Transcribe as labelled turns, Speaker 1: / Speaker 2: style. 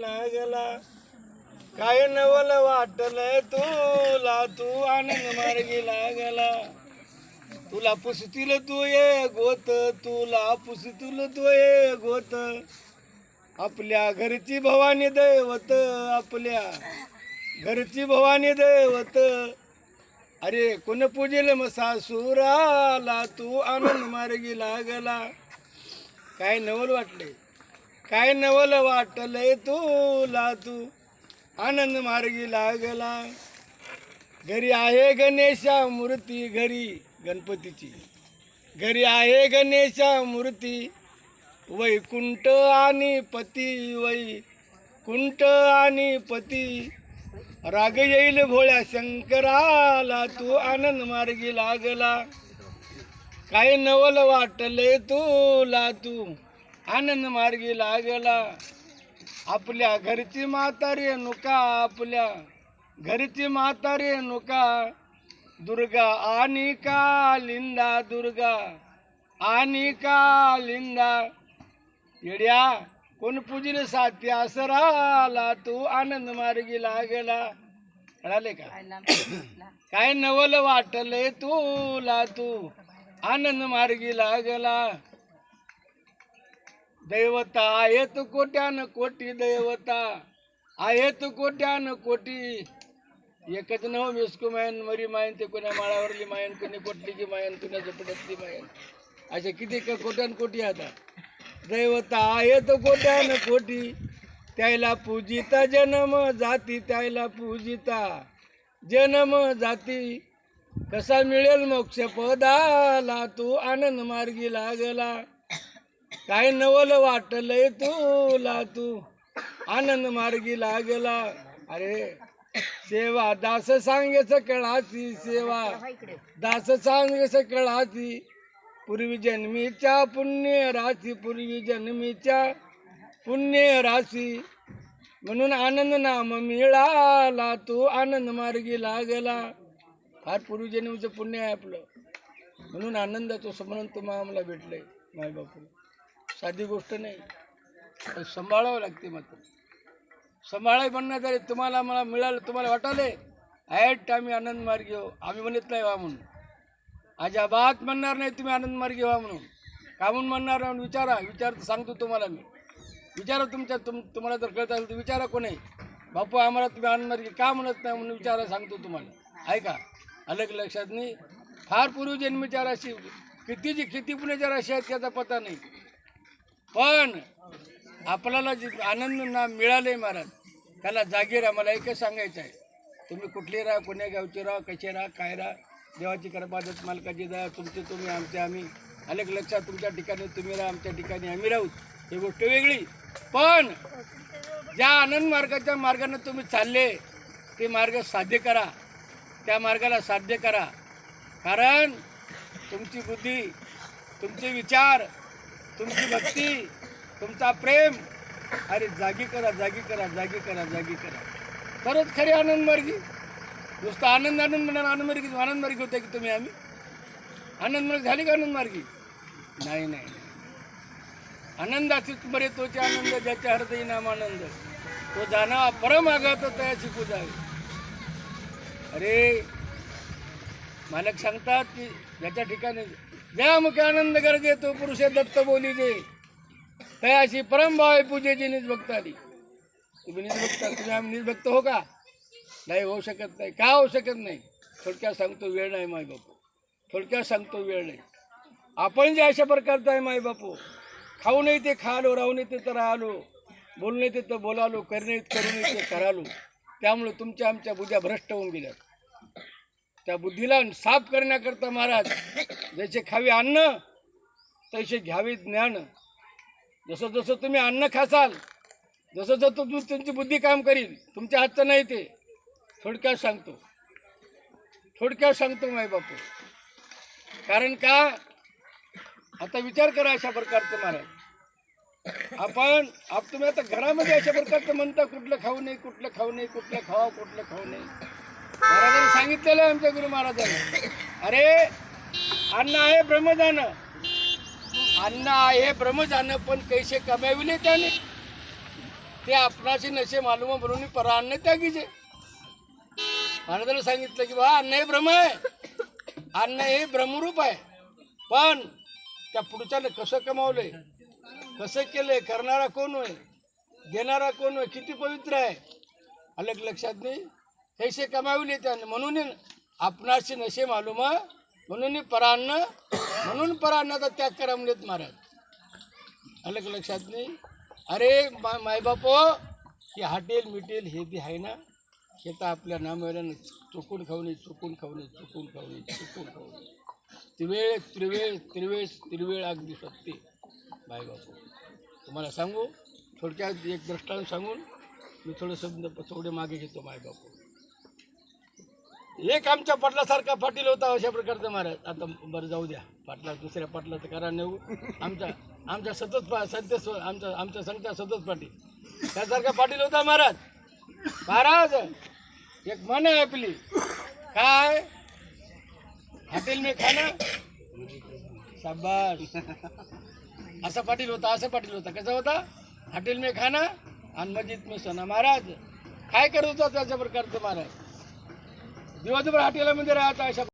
Speaker 1: लागला काय नवल वाटलंय तुला? तू आनंद मार्गी लागला. तुला पुसतील तू ये गोत तुला पुसतील तू ये गोत. आपल्या घरची भवानी दैवत आपल्या घरची भवानी दैवत. अरे कोण पूजेल मग सासुराला? तू आनंद मार्गी लागला. काय नवल वाटले काय नवल वाटलंय तुला तू? आनंद मार्गी लागला घरी आहे गणेशा मूर्ती घरी गणपतीची. घरी आहे गणेशा मूर्ती वैकुंठ आणि पती वैकुंठ आणि पती. राग येईल भोळ्या शंकराला तू आनंद मार्गी लागला. काय नवल वाटले तुला तू? आनंद मार्गी लागला. आपल्या घरची म्हातारी नुका आपल्या घरची म्हातारी नुका. दुर्गा आणि कालिंदा दुर्गा आणि कालिंदा येड्या कोण पूजिल साथी आसराला? तू आनंद मार्गी लागला. कळाले का? काय नवल वाटले तुला? तू आनंद मार्गी लागला. दैवता आहेत कोट्यान कोटी दैवता. आहेत कोट्यान कोटी. एकच नव मिसकू मायन मरी मायन ते कोण्या माळावरली मायन कोणी कोटलीची मायन कोण्या झोपडतली मायन. अशा किती कोट्यान कोटी आता. दैवता आहेत कोट्यान कोटी. त्याला पूजिता जन्म जाती त्याला पूजिता जन्म जाती. कसा मिळेल मोक्ष पदाला तू आनंद मार्गी लागला. काय नवल वाटलंय तुला तू? आनंद मार्गी लागला. अरे सेवा दास सांगेच कळाती सेवा. दास सांगेच कळाती. पूर्वी जन्मीच्या पुण्य राशी पूर्वी जन्मीच्या पुण्य राशी. म्हणून आनंद नाम मिळाला तू आनंद मार्गी लागला. फार पूर्वी जन्मीचं पुण्य आहे आपलं. म्हणून आनंदाचं स्मरण तुम्हाला आम्हाला भेटलंय माय बापू साधी गोष्ट नाही. सांभाळावं लागते मात्र. सांभाळाय म्हणण्यात आले तुम्हाला मला मिळालं तुम्हाला वाटाले ॲट आम्ही आनंद मार्गी हो आम्ही म्हणत नाही व्हा म्हणून. अजाबात म्हणणार नाही तुम्ही आनंद मार्गी व्हा म्हणून. का म्हणून म्हणणार नाही? म्हणून विचारा विचार सांगतो तुम्हाला मी. विचारा तुमच्या तुम तुम्हाला जर कळत असेल तर विचारा कोणी. बापू आम्हाला तुम्ही आनंद मार्गी का म्हणत नाही म्हणून विचारा सांगतो तुम्हाला. ऐका अलग लक्षात नाही. फार पूर्वजन्मीच्या राशी कितीची किती पुण्याच्या राशी आहेत त्याचा पता नाही. पण आपल्याला जे आनंद ना मिळाले महाराज त्याला जागी राहा मला एकच सांगायचं आहे तुम्ही कुठली राहा कोण्या गावचे राहा कसे राहा काय राहा देवाची करपादत मालकाची दया तुमचे तुम्ही आमचे आम्ही. अलग लक्षात तुमच्या ठिकाणी तुम्ही राहा आमच्या ठिकाणी आम्ही राहू. ही गोष्ट वेगळी. पण ज्या आनंद मार्गाच्या मार्गाने तुम्ही चालले ते मार्ग साध्य करा. त्या मार्गाला साध्य करा. कारण तुमची बुद्धी तुमचे विचार तुमची भक्ती तुमचा प्रेम. अरे जागी करा जागी करा जागी करा जागी करा. खरंच खरी आनंद मार्गी नुसतं आनंद आनंद म्हणा आनंद मार्गी आनंद मार्गी होते की तुम्ही आम्ही? आनंदमार्ग झाली का आनंद मार्गी नाही नाही आनंदाची मरे तोचे आनंद ज्याच्या हृदय नाम आनंद. तो जाणा परम आघात तयाची पूजा अरे मालक सांगतात की ज्याच्या ठिकाणी ज्या मुखे आनंद गरजे तो पुरुषे दत्त बोली जे तयाशी परमभाव पूजेची निजभक्त आली. तुम्ही निजभक्त तुम्ही आम्ही निजभक्त हो का? नाही होऊ शकत नाही. का होऊ शकत नाही? थोडक्यात सांगतो वेळ नाही माय बापू थोडक्यात सांगतो वेळ नाही. आपण जे अशा प्रकारचं आहे माय बापू खाऊ नाही ते खालो राहू नाही ते तर राहलो. बोलू नाही ते तर बोलालो करणे करू नाही ते करालो. त्यामुळे तुमच्या आमच्या बुद्ध्या भ्रष्ट होऊन गेल्या त्या बुद्धीला साफ करण्याकरता महाराज जसे खावे अन्न तसे घ्यावे ज्ञान. जसं जसं तुम्ही अन्न खासाल जसं जसं तुम तुमची बुद्धी काम करील तुमच्या हातचं नाही ते. थोडक्यात सांगतो. थोडक्यात सांगतो माय बापू. कारण का? आता विचार करा अशा प्रकारचं महाराज. आपण आप तुम्ही आता घरामध्ये अशा प्रकारचं म्हणता कुठलं खाऊ नये कुठलं खाऊ नये कुठलं खावा कुठलं खाऊ नये. महाराजांनी सांगितलेलं आहे आमच्या गुरु महाराजांनी. अरे अन्न आहे ब्रह्मदान अन्न आहे ब्रह्मदान पण कैसे कमाविले त्याने. ते आपणाचे नशे मालूम म्हणून परान्न त्यागीचे. महाराजांना सांगितलं की बा अन्न हे ब्रह्म आहे. अन्न हे ब्रह्मरूप आहे. पण त्या पुढच्यानं कसं कमावलंय? कसं केलंय? करणारा कोण होय? देणारा कोण होय? किती पवित्र आहे? अलग लक्षात नाही. पैसे कमावले त्याने. म्हणून आपणाशी नशे मालूम म्हणून परान्न म्हणून परान्नाचा त्याग करा म्हणलेत महाराज. अलग लक्षात नाही. अरे मा मायबापो हे हॉटेल मिटेल हे बी आहे ना? हे तर आपल्या नामवेळानं चुकून खाऊ नये चुकून खाऊ नये चुकून खाऊ नये चुकून खाऊ नये. त्रिवेळ त्रिवेळ त्रिवेळ त्रिवेळ अगदी सत्य मायबापू. तुम्हाला सांगू थोडक्यात एक दृष्टांत सांगून मी थोडं शब्द थोडे मागे घेतो मायबापू. एक आमच्या पाटलासारखा पाटील होता अशा प्रकारचं महाराज. आता बरं जाऊ द्या. पाटला दुसऱ्या पाटलाचं करा नेऊ. आमच्या आमच्या सतत पा सत्य आमच्या आमच्या संख्या सतत पाटील. त्यासारखा पाटील होता महाराज. महाराज एक मन आहे आपली. काय? हॉटेल मी खाना? शाबास. असा पाटील होता असा पाटील होता. कसा होता? हॉटेल मी खाना? आणि मस्जिद मी सोना. महाराज काय करत होता त्याच्या प्रकारचं महाराज? દેવાદુબર હાટીલા મંદિરે હતા